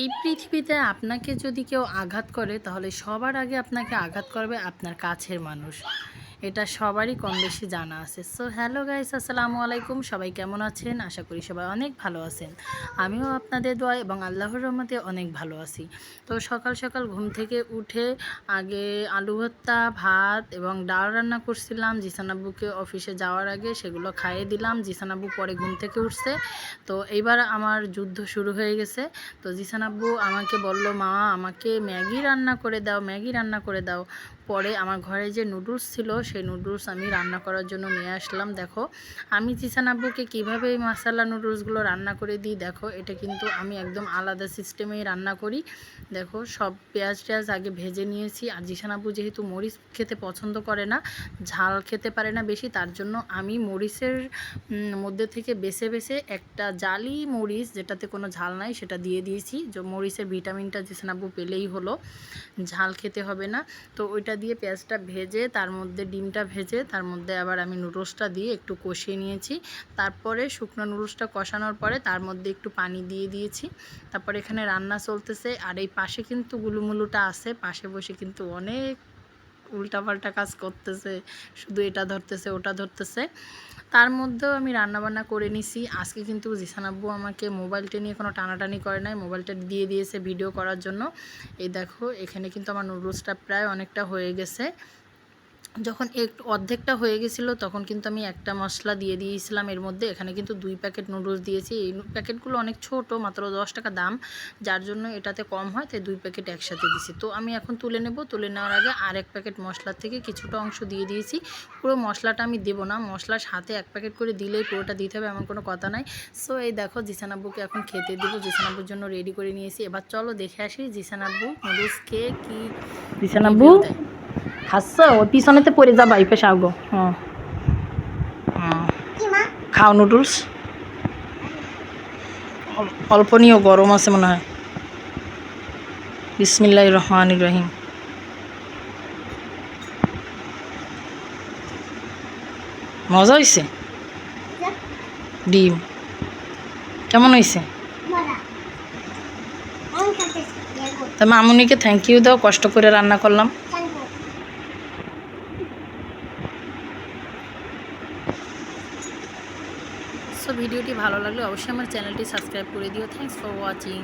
এই পৃথিবীতে আপনাকে যদি কেউ আঘাত করে, তাহলে সবার আগে আপনাকে আঘাত করবে আপনার কাছের মানুষ। এটা সবারই কম বেশি জানা আছে। সো হ্যালো গাইস আসসালামু আলাইকুম। সবাই কেমন আছেন? আশা করি সবাই অনেক ভালো আছেন। আমিও আপনাদের দোয়া এবং আল্লাহর রহমতে অনেক ভালো আছি। তো সকাল সকাল ঘুম থেকে উঠে আগে আলু ভর্তা, ভাত এবং ডাল রান্না করছিলাম। জিসানাব্বুকে অফিসে যাওয়ার আগে সেগুলো খাইয়ে দিলাম। জিসানাব্বু পরে ঘুম থেকে উঠছে। তো এইবার আমার যুদ্ধ শুরু হয়ে গেছে। তো জিসানাব্বু আমাকে বলল, মা, আমাকে ম্যাগি রান্না করে দাও, ম্যাগি রান্না করে দাও। পরে আমার ঘরে যে নুডলস ছিল, সেই নুডলস আমি রান্না করার জন্য নিয়ে আসলাম। দেখো, আমি জিসান আব্বুকে কীভাবে এই মশালা নুডলসগুলো রান্না করে দিই, দেখো, এটা কিন্তু আমি একদম আলাদা সিস্টেমেই রান্না করি। দেখো, সব পেঁয়াজ টেয়াজ আগে ভেজে নিয়েছি। আর জিসান আব্বু যেহেতু মরিচ খেতে পছন্দ করে না, ঝাল খেতে পারে না বেশি, তার জন্য আমি মরিচের মধ্যে থেকে বেছে বেছে একটা জালি মরিচ, যেটাতে কোনো ঝাল নাই, সেটা দিয়ে দিয়েছি। যে মরিচের ভিটামিনটা জিসান আব্বু পেলেই হলো। ঝাল খেতে হবে না। তো ওইটা দিয়ে পেঁয়াজটা ভেজে, তার মধ্যে ডিমটা ভেজে, তার মধ্যে আবার আমি নুডলসটা দিয়ে একটু কষিয়ে নিয়েছি। তারপরে শুকনো নুডলসটা কষানোর পরে তার মধ্যে একটু পানি দিয়ে দিয়েছি। তারপর এখানে রান্না চলতেছে, আর এই পাশে কিন্তু গুলুমুলুটা আছে, পাশে বসে কিন্তু অনেক উল্টাপাল্টা কাজ করতেছে, শুধু এটা ধরতেছে, ওটা ধরতেছে। তার মধ্যেও আমি রান্নাবান্না করে নিছি। আজকে কিন্তু জিসান আব্বু আমাকে মোবাইলটা নিয়ে কোনো টানাটানি করে নাই। মোবাইলটা দিয়ে দিয়েছে ভিডিও করার জন্য। এই দেখো, এখানে কিন্তু আমার নুডলসটা প্রায় অনেকটা হয়ে গেছে। যখন একটু অর্ধেকটা হয়ে গেছিল তখন কিন্তু আমি একটা মশলা দিয়ে দিয়েছিলাম। এর মধ্যে এখানে কিন্তু দুই প্যাকেট নুডলস দিয়েছি। এই প্যাকেটগুলো অনেক ছোট মাত্র দশ টাকা দাম। যার জন্য এটাতে কম হয় তাই দুই প্যাকেট একসাথে দিছি। তো আমি এখন তুলে নেব। তুলে নেওয়ার আগে আর এক প্যাকেট মশলার থেকে কিছুটা অংশ দিয়ে দিয়েছি। পুরো মশলাটা আমি দেবো না। মশলার সাথে এক প্যাকেট করে দিলেই পুরোটা দিতে হবে এমন কোনো কথা নাই। সো এই দেখো জিসানাব্বুকে এখন খেতে দিব। জিসানাব্বুর জন্য রেডি করে নিয়েছি। এবার চলো দেখে আসি জিসানাব্বু নুডলস খেয়ে কি দেয়। খাচ্ছ ওই পিছনেতে পড়ে যাবা এই পেশা গো। হ্যাঁ খাও নুডলস। অল্প নিয়েও গরম আছে মনে হয়। বিসমিল্লাহ রহমান রহিম। মজা হয়েছে ডিম। কেমন হয়েছে তা মামুনিকে থ্যাংক ইউ দাও কষ্ট করে রান্না করলাম। সো ভিডিওটি ভালো লাগলে অবশ্যই আমার চ্যানেলটি সাবস্ক্রাইব করে দিও। Thanks for watching